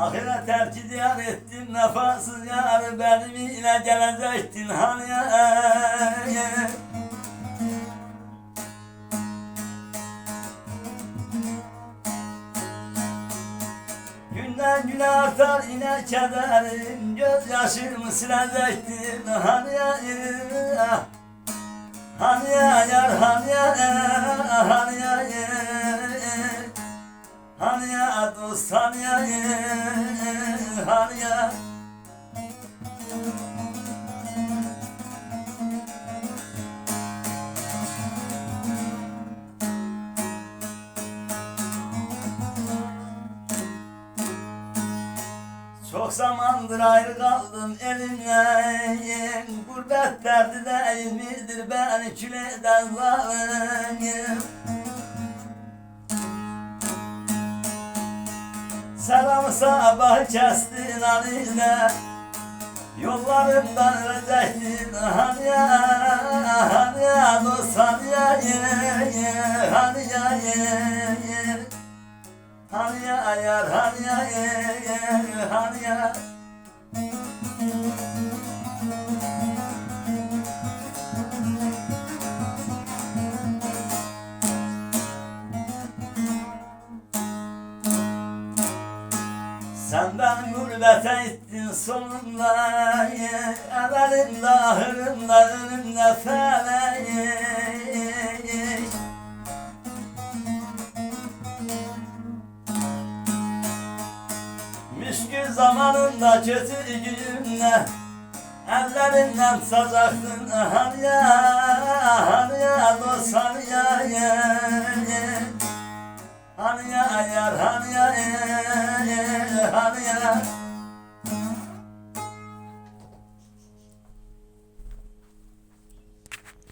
Ahiret terki diyar ettin nefasız yar benim ile gelecektin hani ya Günden güne artar yine kederim Gözyaşımı silecektin hani ya Hani ya yar hani ya hani ya Çok zamandır ayrı kaldım elimle. Gurbet derdi değil midir? Beni kül eden zalim Selam sabah kestin haline Yollarımdan ölecektin hani ya Hani ya dost hani ya Hani ya. Hani ya yar hani ya Hani ya Sen beni gurbete ittin sonunda ye, Evvelimde ahırımda önümde felek Müşkül zamanında kötü günümde Ellerinden tutacaktın hani ya Hani ya dost hani ya ye. Hani ya yar hani ya Tanrı'ya